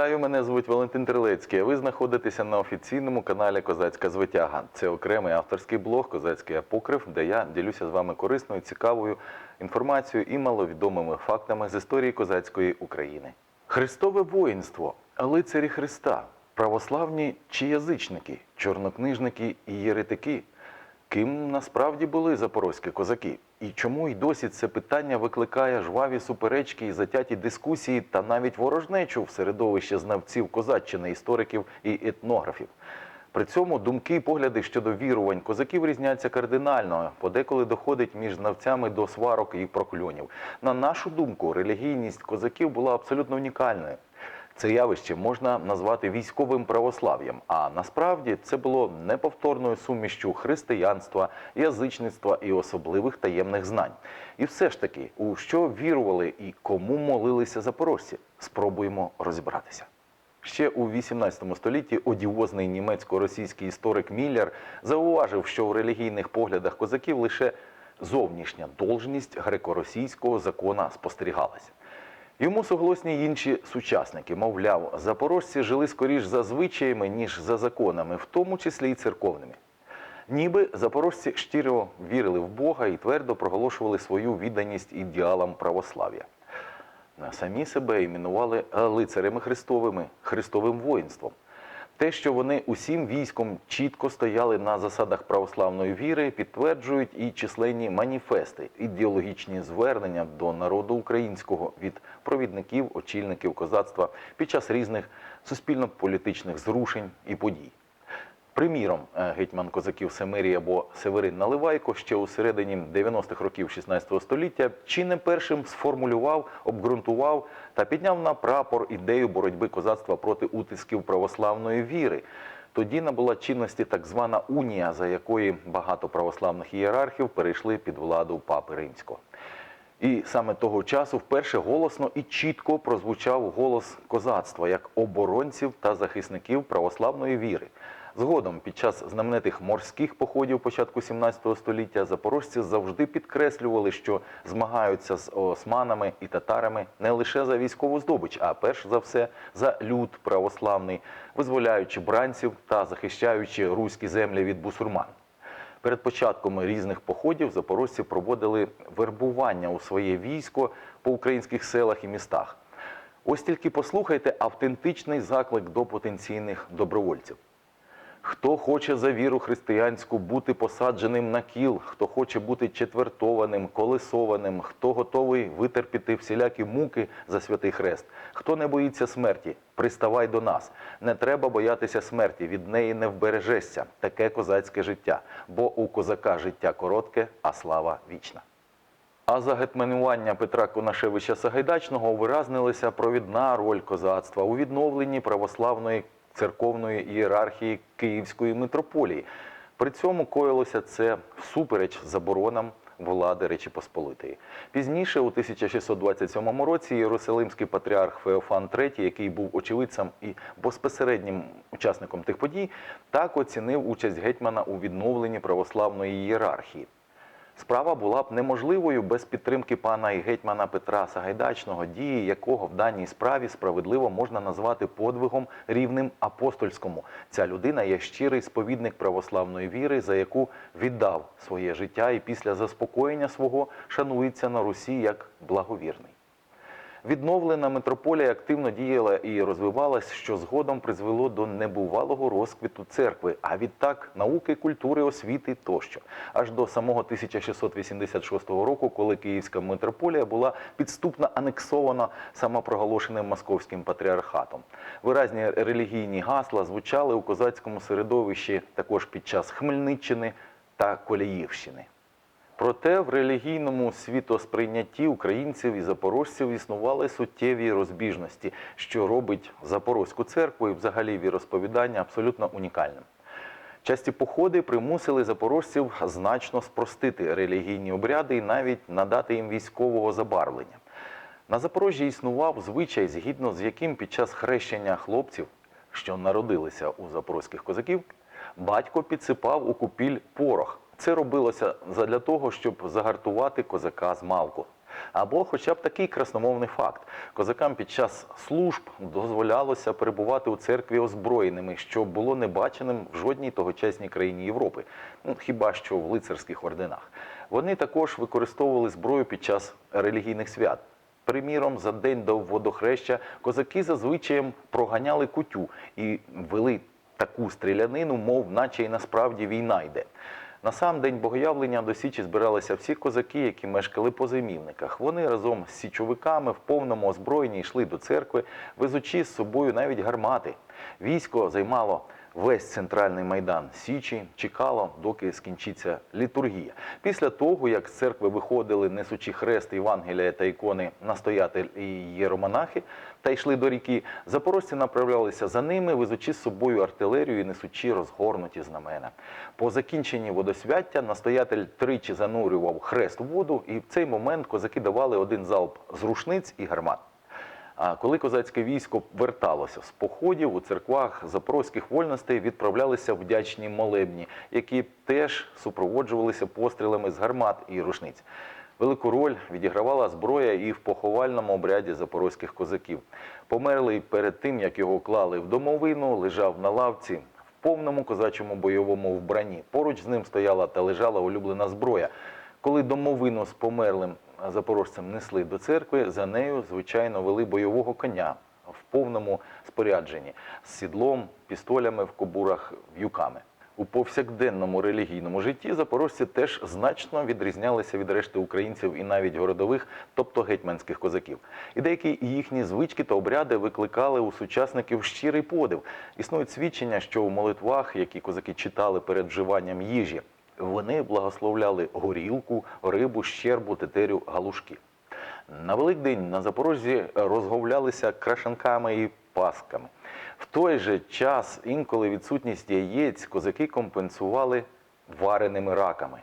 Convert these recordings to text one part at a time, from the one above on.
Вітаю, мене звуть Валентин Трилецький. Ви знаходитеся на офіційному каналі Козацька звитяга. Це окремий авторський блог Козацький апокрив, де я ділюся з вами корисною, цікавою інформацією і маловідомими фактами з історії козацької України. Христове воїнство, лицарі Христа, православні чи язичники, чорнокнижники і єретики. Ким насправді були запорозькі козаки? І чому й досі це питання викликає жваві суперечки і затяті дискусії та навіть ворожнечу в середовищі знавців козаччини, істориків і етнографів? При цьому думки і погляди щодо вірувань козаків різняться кардинально, подеколи доходить між знавцями до сварок і прокльонів. На нашу думку, релігійність козаків була абсолютно унікальною. Це явище можна назвати військовим православ'ям, а насправді це було неповторною сумішчю християнства, язичництва і особливих таємних знань. І все ж таки, у що вірували і кому молилися запорожці, спробуємо розібратися. Ще у 18 столітті одіозний німецько-російський історик Міллер зауважив, що в релігійних поглядах козаків лише зовнішня должність греко-російського закона спостерігалася. Йому суглосні інші сучасники. Мовляв, запорожці жили скоріш за звичаями, ніж за законами, в тому числі і церковними. Ніби запорожці щиро вірили в Бога і твердо проголошували свою відданість ідеалам православ'я. Самі себе іменували лицарями Христовими, Христовим воїнством. Те, що вони усім військом чітко стояли на засадах православної віри, підтверджують і численні маніфести, ідеологічні звернення до народу українського від провідників, очільників козацтва під час різних суспільно-політичних зрушень і подій. Приміром, е, гетьман козаків Семирій або Северин Наливайко ще у середині 90-х років 16 століття чи не першим сформулював, обґрунтував та підняв на прапор ідею боротьби козацтва проти утисків православної віри. Тоді набула чинності так звана унія, за якої багато православних ієрархів перейшли під владу папи римського. І саме того часу вперше голосно і чітко прозвучав голос козацтва як оборонців та захисників православної віри. Згодом, під час знаменитих морських походів початку 17 століття, запорожці завжди підкреслювали, що змагаються з османами і татарами не лише за військову здобич, а перш за все за люд православний, визволяючи бранців та захищаючи руські землі від бусурман. Перед початком різних походів запорожці проводили вербування у своє військо по українських селах і містах. Ось тільки послухайте автентичний заклик до потенційних добровольців. Хто хоче за віру християнську бути посадженим на кіл, хто хоче бути четвертованим, колесованим, хто готовий витерпіти всілякі муки за святий хрест, хто не боїться смерті, приставай до нас. Не треба боятися смерті, від неї не вбережешся. Таке козацьке життя, бо у козака життя коротке, а слава вічна. А за гетьманування Петра Конашевича Сагайдачного виразнилася провідна роль козацтва у відновленні православної церковної ієрархії Київської митрополії. При цьому коїлося це всупереч заборонам влади Речі Посполитої. Пізніше, у 1627 році, Єрусалимський патріарх Феофан III, який був очевидцем і безпосереднім учасником тих подій, так оцінив участь гетьмана у відновленні православної ієрархії. Справа була б неможливою без підтримки пана і гетьмана Петра Сагайдачного, дії якого в даній справі справедливо можна назвати подвигом рівним апостольському. Ця людина є щирий сповідник православної віри, за яку віддав своє життя і після заспокоєння свого шанується на Русі як благовірний. Відновлена митрополія активно діяла і розвивалась, що згодом призвело до небувалого розквіту церкви, а відтак науки, культури, освіти тощо. Аж до самого 1686 року, коли Київська митрополія була підступно анексована самопроголошеним московським патріархатом. Виразні релігійні гасла звучали у козацькому середовищі також під час Хмельниччини та Коліївщини. Проте в релігійному світосприйнятті українців і запорожців існували суттєві розбіжності, що робить Запорозьку церкву і взагалі віросповідання абсолютно унікальним. Часті походи примусили запорожців значно спростити релігійні обряди і навіть надати їм військового забарвлення. На Запорожжі існував звичай, згідно з яким під час хрещення хлопців, що народилися у запорозьких козаків, батько підсипав у купіль порох. Це робилося задля того, щоб загартувати козака з малку. Або хоча б такий красномовний факт. Козакам під час служб дозволялося перебувати у церкві озброєними, що було небаченим в жодній тогочасній країні Європи, ну, хіба що в лицарських орденах. Вони також використовували зброю під час релігійних свят. Приміром, за день до водохреща козаки зазвичай проганяли кутю і вели таку стрілянину, мов наче й насправді війна йде. На сам день богоявлення до Січі збиралися всі козаки, які мешкали по зимівниках. Вони разом з січовиками в повному озброєнні йшли до церкви, везучи з собою навіть гармати. Військо займало весь центральний майдан Січі, чекало, доки скінчиться літургія. Після того, як з церкви виходили несучи хрест, Євангелія та ікони настоятель і єромонахи та йшли до ріки, запорожці направлялися за ними, везучи з собою артилерію і несучи розгорнуті знамена. По закінченні водосвяття настоятель тричі занурював хрест у воду, і в цей момент козаки давали один залп з рушниць і гармат. А коли козацьке військо верталося з походів, у церквах запорозьких вольностей відправлялися вдячні молебні, які теж супроводжувалися пострілами з гармат і рушниць. Велику роль відігравала зброя і в поховальному обряді запорозьких козаків. Померлий перед тим, як його клали в домовину, лежав на лавці в повному козачому бойовому вбранні. Поруч з ним стояла та лежала улюблена зброя. Коли домовину з померлим запорожцем несли до церкви, за нею, звичайно, вели бойового коня в повному спорядженні з сідлом, пістолями в кобурах, в'юками. У повсякденному релігійному житті запорожці теж значно відрізнялися від решти українців і навіть городових, тобто гетьманських козаків. І деякі їхні звички та обряди викликали у сучасників щирий подив. Існують свідчення, що у молитвах, які козаки читали перед вживанням їжі, вони благословляли горілку, рибу, щербу, тетерю, галушки. На Великдень на Запорожжі розговлялися крашанками і пасками. В той же час інколи відсутність яєць козаки компенсували вареними раками.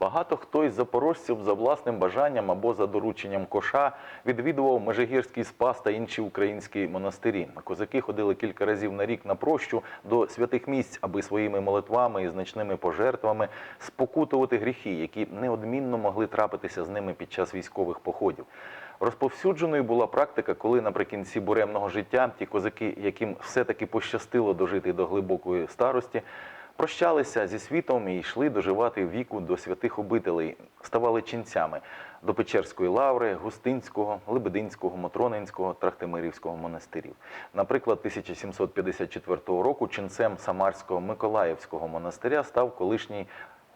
Багато хто із запорожців за власним бажанням або за дорученням коша відвідував Межигірський спас та інші українські монастирі. Козаки ходили кілька разів на рік на прощу до святих місць, аби своїми молитвами і значними пожертвами спокутувати гріхи, які неодмінно могли трапитися з ними під час військових походів. Розповсюдженою була практика, коли наприкінці буремного життя ті козаки, яким все-таки пощастило дожити до глибокої старості, прощалися зі світом і йшли доживати віку до святих обителей, ставали ченцями до Печерської лаври, Густинського, Лебединського, Мотронинського, Трахтимирівського монастирів. Наприклад, 1754 року ченцем Самарського Миколаївського монастиря став колишній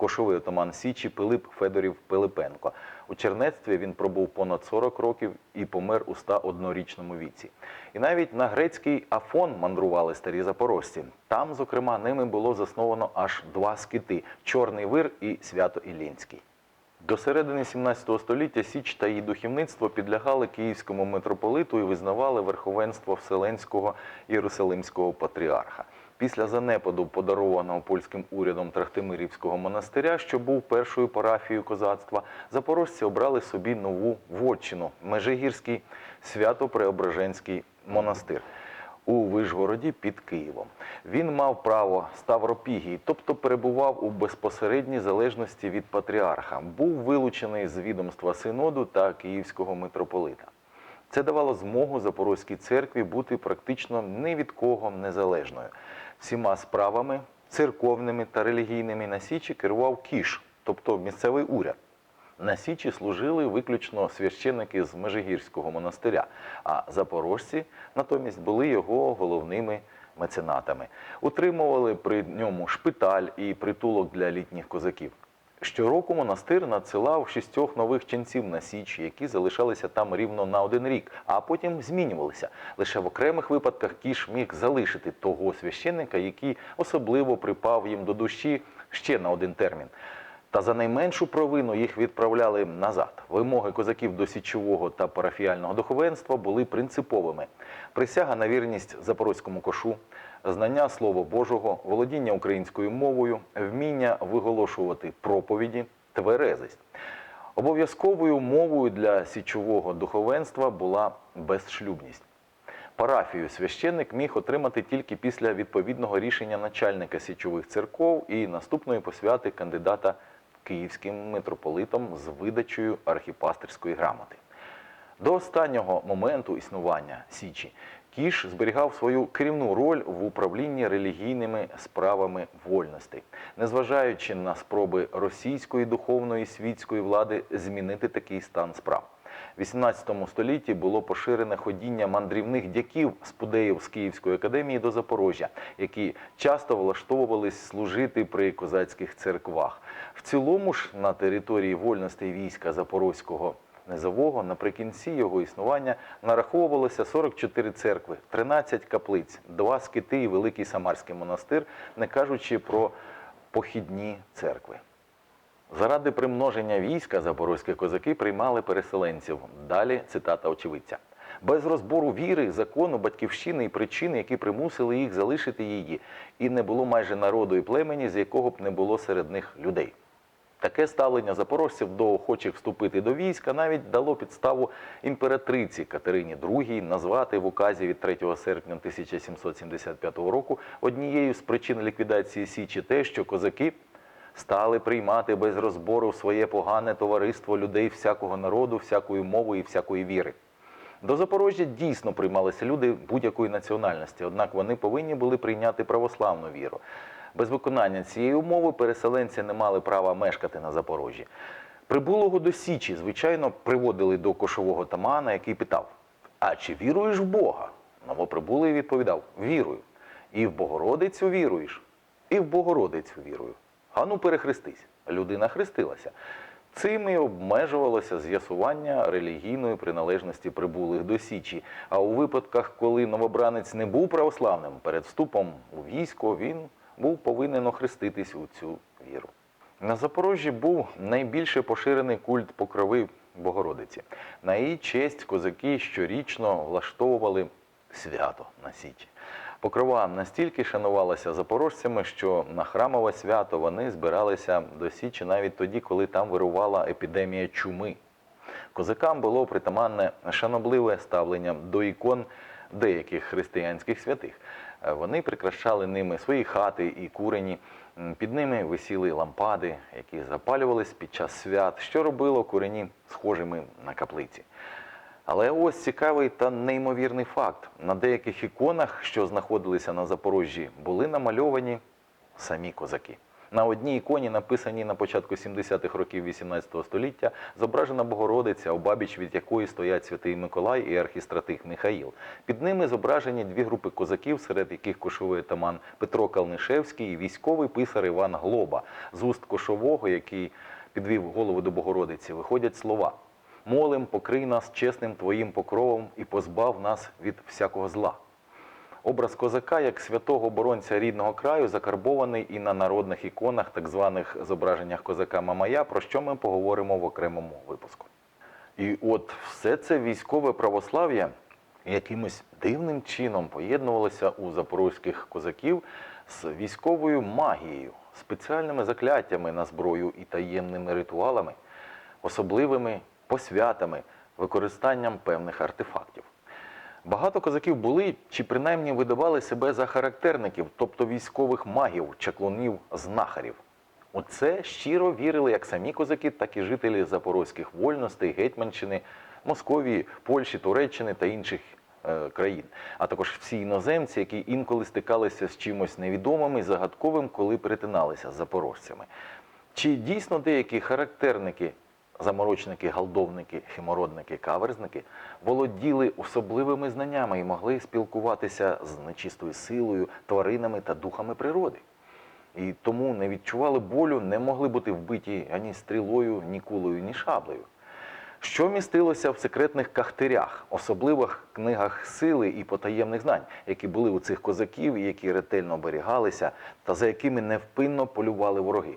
кошовий отаман Січі Пилип Федорів Пилипенко. У чернецтві він пробув понад 40 років і помер у 101-річному віці. І навіть на грецький Афон мандрували старі запорожці. Там, зокрема, ними було засновано аж два скити Чорний вир і Свято-Іллінський. До середини 17 століття Січ та її духовництво підлягали київському митрополиту і визнавали верховенство Вселенського Єрусалимського патріарха. Після занепаду, подарованого польським урядом Трахтимирівського монастиря, що був першою парафією козацтва, запорожці обрали собі нову вотчину Межигірський Свято-Преображенський монастир у Вишгороді під Києвом. Він мав право ставропігії, тобто перебував у безпосередній залежності від патріарха, був вилучений з відомства синоду та київського митрополита. Це давало змогу Запорозькій церкві бути практично ні від кого незалежною. Всіма справами церковними та релігійними на Січі керував кіш, тобто місцевий уряд. На Січі служили виключно священники з Межигірського монастиря, а запорожці натомість були його головними меценатами. Утримували при ньому шпиталь і притулок для літніх козаків. Щороку монастир надсилав шістьох нових ченців на Січ, які залишалися там рівно на один рік, а потім змінювалися. Лише в окремих випадках кіш міг залишити того священника, який особливо припав їм до душі ще на один термін. Та за найменшу провину їх відправляли назад. Вимоги козаків до січового та парафіального духовенства були принциповими: присяга на вірність запорозькому кошу, знання Слова Божого, володіння українською мовою, вміння виголошувати проповіді, тверезість. Обов'язковою умовою для січового духовенства була безшлюбність. Парафію священник міг отримати тільки після відповідного рішення начальника січових церков і наступної посвяти кандидата київським митрополитом з видачею архіпастерської грамоти. До останнього моменту існування Січі Кіш зберігав свою керівну роль в управлінні релігійними справами вольностей, незважаючи на спроби російської духовної світської влади змінити такий стан справ. В 18 столітті було поширене ходіння мандрівних дяків спудеїв з Київської академії до Запорожжя, які часто влаштовувались служити при козацьких церквах. В цілому ж на території вольностей війська Запорозького Низового наприкінці його існування нараховувалося 44 церкви, 13 каплиць, два скити і великий Самарський монастир, не кажучи про похідні церкви. Заради примноження війська запорозькі козаки приймали переселенців. Далі цитата очевидця. Без розбору віри, закону, батьківщини і причин, які примусили їх залишити її, і не було майже народу і племені, з якого б не було серед них людей. Таке ставлення запорожців до охочих вступити до війська навіть дало підставу імператриці Катерині II назвати в указі від 3 серпня 1775 року однією з причин ліквідації Січі те, що козаки стали приймати без розбору своє погане товариство людей всякого народу, всякої мови і всякої віри. До Запорожжя дійсно приймалися люди будь-якої національності, однак вони повинні були прийняти православну віру. Без виконання цієї умови переселенці не мали права мешкати на Запорожжі. Прибулого до Січі, звичайно, приводили до кошового тамана, який питав: А чи віруєш в Бога? Новоприбулий відповідав: Вірую. І в Богородицю віруєш, і в Богородицю вірую. А ну перехрестись. Людина хрестилася. Цим і обмежувалося з'ясування релігійної приналежності прибулих до Січі. А у випадках, коли новобранець не був православним, перед вступом у військо він був повинен охреститись у цю віру. На Запорожжі був найбільше поширений культ покрови Богородиці. На її честь козаки щорічно влаштовували свято на Січі. Покрова настільки шанувалася запорожцями, що на храмове свято вони збиралися до Січі навіть тоді, коли там вирувала епідемія чуми. Козакам було притаманне шанобливе ставлення до ікон деяких християнських святих. Вони прикрашали ними свої хати і курені. Під ними висіли лампади, які запалювались під час свят, що робило курені схожими на каплиці. Але ось цікавий та неймовірний факт: на деяких іконах, що знаходилися на Запорожжі, були намальовані самі козаки. На одній іконі, написаній на початку 70-х років 18 століття, зображена Богородиця, обабіч від якої стоять святий Миколай і архістратих Михаїл. Під ними зображені дві групи козаків, серед яких кошовий таман Петро Калнишевський і військовий писар Іван Глоба. З уст кошового, який підвів голову до Богородиці, виходять слова. Молим, покрий нас чесним твоїм покровом і позбав нас від всякого зла. Образ козака як святого оборонця рідного краю закарбований і на народних іконах, так званих зображеннях козака Мамая, про що ми поговоримо в окремому випуску. І от все це військове православ'я якимось дивним чином поєднувалося у запорозьких козаків з військовою магією, спеціальними закляттями на зброю і таємними ритуалами, особливими посвятами, використанням певних артефактів. Багато козаків були чи принаймні видавали себе за характерників, тобто військових магів, чаклунів, знахарів. У це щиро вірили як самі козаки, так і жителі запорозьких вольностей, Гетьманщини, Московії, Польщі, Туреччини та інших е, країн, а також всі іноземці, які інколи стикалися з чимось невідомим і загадковим, коли перетиналися з запорожцями. Чи дійсно деякі характерники заморочники, галдовники, химородники, каверзники володіли особливими знаннями і могли спілкуватися з нечистою силою, тваринами та духами природи. І тому не відчували болю, не могли бути вбиті ані стрілою, ні кулею, ні шаблею. Що містилося в секретних кахтирях, особливих книгах сили і потаємних знань, які були у цих козаків, і які ретельно оберігалися, та за якими невпинно полювали вороги?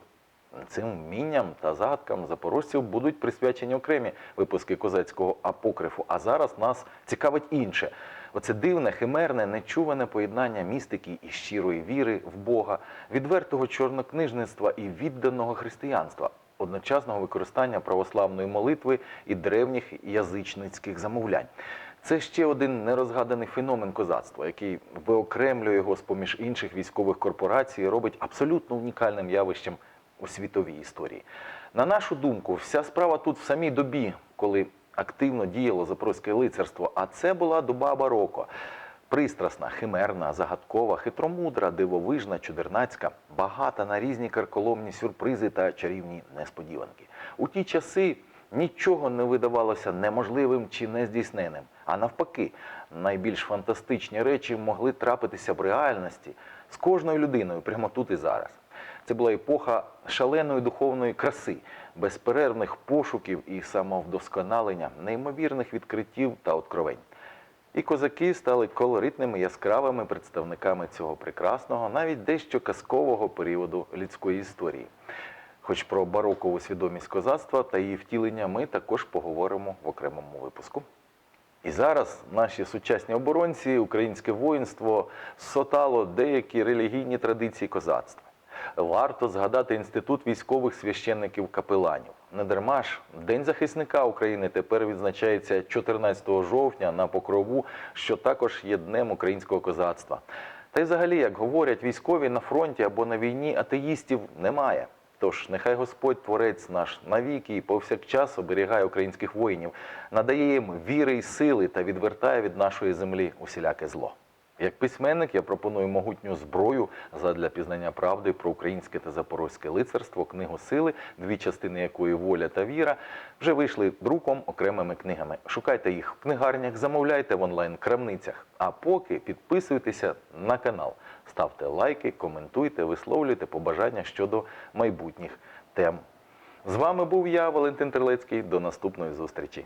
Цим вмінням та загадкам запорожців будуть присвячені окремі випуски козацького апокрифу. А зараз нас цікавить інше. Оце дивне, химерне, нечуване поєднання містики і щирої віри в Бога, відвертого чорнокнижництва і відданого християнства, одночасного використання православної молитви і древніх язичницьких замовлянь. Це ще один нерозгаданий феномен козацтва, який виокремлює його з поміж інших військових корпорацій і робить абсолютно унікальним явищем у світовій історії. На нашу думку, вся справа тут в самій добі, коли активно діяло запорозьке лицарство, а це була доба бароко. Пристрасна, химерна, загадкова, хитромудра, дивовижна, чудернацька, багата на різні карколомні сюрпризи та чарівні несподіванки. У ті часи нічого не видавалося неможливим чи нездійсненим. А навпаки, найбільш фантастичні речі могли трапитися в реальності з кожною людиною прямо тут і зараз. Це була епоха шаленої духовної краси, безперервних пошуків і самовдосконалення, неймовірних відкриттів та откровень. І козаки стали колоритними яскравими представниками цього прекрасного, навіть дещо казкового періоду людської історії. Хоч про барокову свідомість козацтва та її втілення ми також поговоримо в окремому випуску. І зараз наші сучасні оборонці, українське воїнство сотало деякі релігійні традиції козацтва. Варто згадати інститут військових священників капеланів. Недарма ж День захисника України тепер відзначається 14 жовтня на покрову, що також є днем українського козацтва. Та й взагалі, як говорять військові на фронті або на війні, атеїстів немає. Тож нехай Господь Творець наш навіки і повсякчас оберігає українських воїнів, надає їм віри і сили та відвертає від нашої землі усіляке зло. Як письменник я пропоную могутню зброю задля пізнання правди про українське та запорозьке лицарство, книгу сили, дві частини якої воля та віра, вже вийшли друком окремими книгами. Шукайте їх в книгарнях, замовляйте в онлайн-крамницях. А поки підписуйтеся на канал, ставте лайки, коментуйте, висловлюйте побажання щодо майбутніх тем. З вами був я, Валентин Терлецький. До наступної зустрічі.